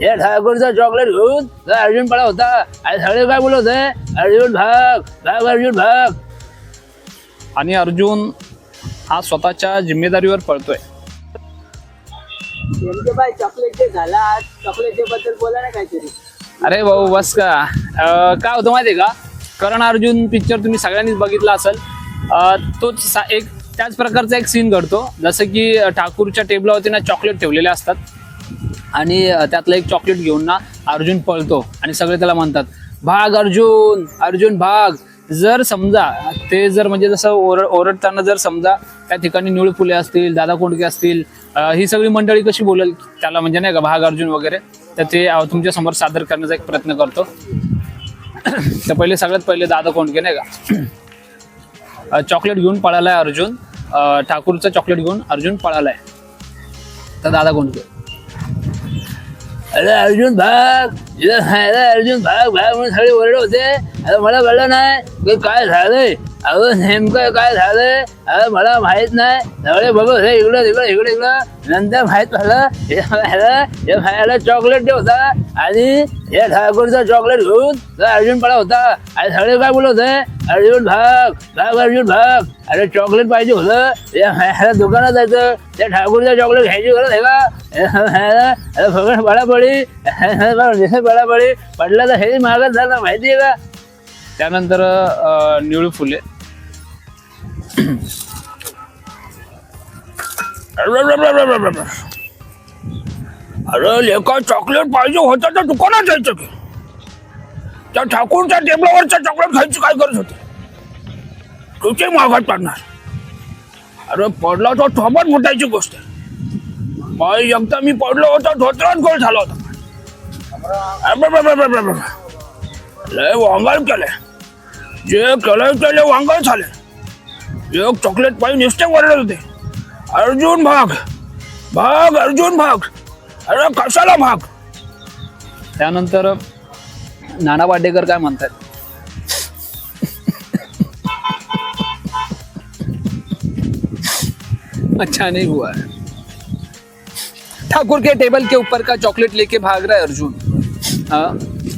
या ठाकूरचा चॉकलेट घेऊन तो अर्जुन पळा होता. आणि सगळे काय बोलत होते? अर्जुन भाग भाग अर्जुन भाग. आणि अर्जुन हा स्वतःच्या जिम्मेदारीवर पळतोय. नेमके बाय चॉकलेट जे झाला चॉकलेटबद्दल बोला ना काहीतरी. अरे भाऊ बस का? अं, काय होतं माहितीये का? करण अर्जुन पिक्चर तुम्ही सगळ्यांनीच बघितला असेल. अं, तोच सा- एक त्याच प्रकारचा एक सीन घडतो. जसं की अं, ठाकूरच्या टेबलावरती ना चॉकलेट ठेवलेले असतात. आणि त्यातलं एक चॉकलेट घेऊन ना अर्जुन पळतो आणि सगळे त्याला म्हणतात भाग अर्जुन अर्जुन भाग. जर समजा ते जर म्हणजे जसं ओर ओरडताना जर समजा त्या ठिकाणी निळ फुले असतील दादा कोंडके असतील ही सगळी मंडळी कशी बोलेल त्याला म्हणजे नाही का भाग अर्जुन वगैरे तर ते तुमच्यासमोर सादर करण्याचा एक प्रयत्न करतो. तर पहिले सगळ्यात पहिले दादा कोंडके नाही का चॉकलेट घेऊन पळाला आहे अर्जुन ठाकूरचं चॉकलेट घेऊन अर्जुन पळाला आहे तर दादा कोंडके. अरे अर्जुन भाग इथं अरे अर्जुन भाग भाग म्हणून सगळे ओरड होते अरे मला कळलं नाही की काय झालंय अहो नेमकं काय झालंय? अरे मला माहीत नाही. सगळे बघत हे इकडं तिकडं इकडे इकडं. नंतर माहीत झालं हे ह्याला हे ह्याला चॉकलेट ठेवता आणि या ठाकूरचा चॉकलेट घेऊन तो अर्जुन पडा होता. आणि सगळे काय बोलत होते? अर्जुन भाग भाग अर्जुन भाग. अरे चॉकलेट पाहिजे होतं. या ह्याला दुकानात जायचं. त्या ठाकूरचं चॉकलेट घ्यायची गरज आहे का? ह्याला ह्याला पडापडी पडापडी पडला तर हे मागत झालं माहिती आहे का? त्यानंतर निळू फुले. अरे लेका चॉकलेट पाहिजे होतं तर दुकानात जायचं की. त्या ठाकूरच्या टेबलावरच्या चॉकलेट खायची काय गरज होती? तुझे मागात पडणार? अरे पडला तो थोबत मोठायची गोष्ट. आहे. बाई एकदा मी पडलो होतो धोत्रात गोल झाला होता. लय वांगाल केलंय. जे केलंय ते लय वांगाल झाले एक चॉकलेट पाहिजे निश्चय वरडत होते अर्जुन भाग। भाग अर्जुन भाग। अरे कशाला भाग? त्यानंतर नाना पाटेकर काय म्हणतात? अच्छा नहीं हुआ है। ठाकुर के टेबल के ऊपर का चॉकलेट लेके भाग रहा है अर्जुन। हाँ,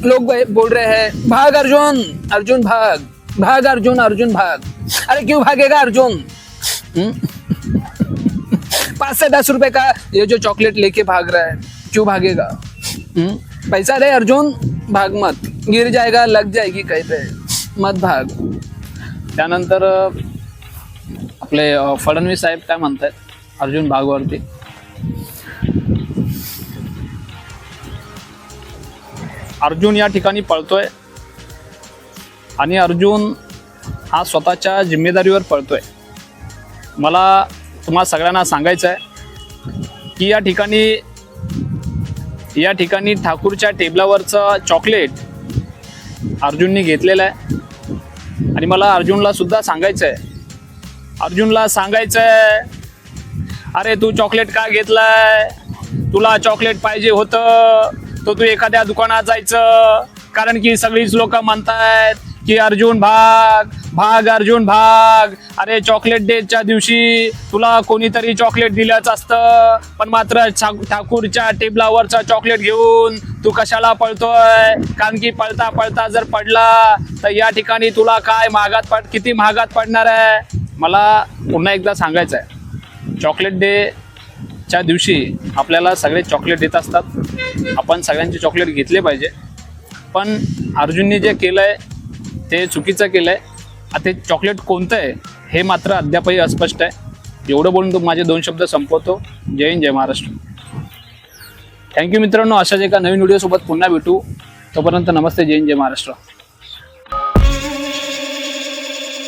लोग बोल रहे हैं भाग अर्जुन अर्जुन भाग। भाग अर्जुन अर्जुन भाग. अरे क्यों भागेगा अर्जुन? हम्म? पाँच से दस रुपए का ये जो चॉकलेट लेके भाग रहा है? क्यों भागेगा पैसा दे अर्जुन. भाग मत. गिर जाएगा लग जाएगी कहीं पे. मत भाग. त्यानंतर आपले फडणवीस साहेब काय म्हणतात अर्जुन भागवरती. अर्जुन या ठिकाणी पळतोय. आणि अर्जुन हा स्वतःच्या जिम्मेदारीवर पळतोय. मला तुम्हाला सगळ्यांना सांगायचं आहे की या ठिकाणी या ठिकाणी ठाकूरच्या टेबलावरचं चॉकलेट अर्जुननी घेतलेलं आहे. आणि मला अर्जुनला सुद्धा सांगायचं आहे अर्जुनला सांगायचं आहे अरे तू चॉकलेट का घेतलाय? तुला चॉकलेट पाहिजे होतं. तो तू एखाद्या दुकानात जायचं. कारण की सगळीच लोक म्हणतायत की अर्जुन भाग भाग अर्जुन भाग. अरे चॉकलेट डेच्या दिवशी तुला कोणीतरी चॉकलेट दिलंच असतं. पण मात्र छा- ठाकूरच्या टेबलावरचा चॉकलेट घेऊन तू कशाला पळतोय? कारण की पळता पळता जर पडला तर या ठिकाणी तुला काय महागात पड किती महागात पडणार आहे? मला पुन्हा एकदा सांगायचं आहे. चॉकलेट डे च्या दिवशी आपल्याला सगळे चॉकलेट देत असतात. आपण सगळ्यांचे चॉकलेट घेतले पाहिजे. पण अर्जुनने जे केलं आहे ते चुकीचं केलं आहे आता ते चॉकलेट कोणतं आहे? हे मात्र अद्यापही अस्पष्ट आहे. एवढं बोलून तो माझे दोन शब्द संपवतो. जय हिंद जय महाराष्ट्र. थँक्यू मित्रांनो. अशाच एका नवीन व्हिडिओसोबत पुन्हा भेटू. तोपर्यंत नमस्ते. जय हिंद जय महाराष्ट्र.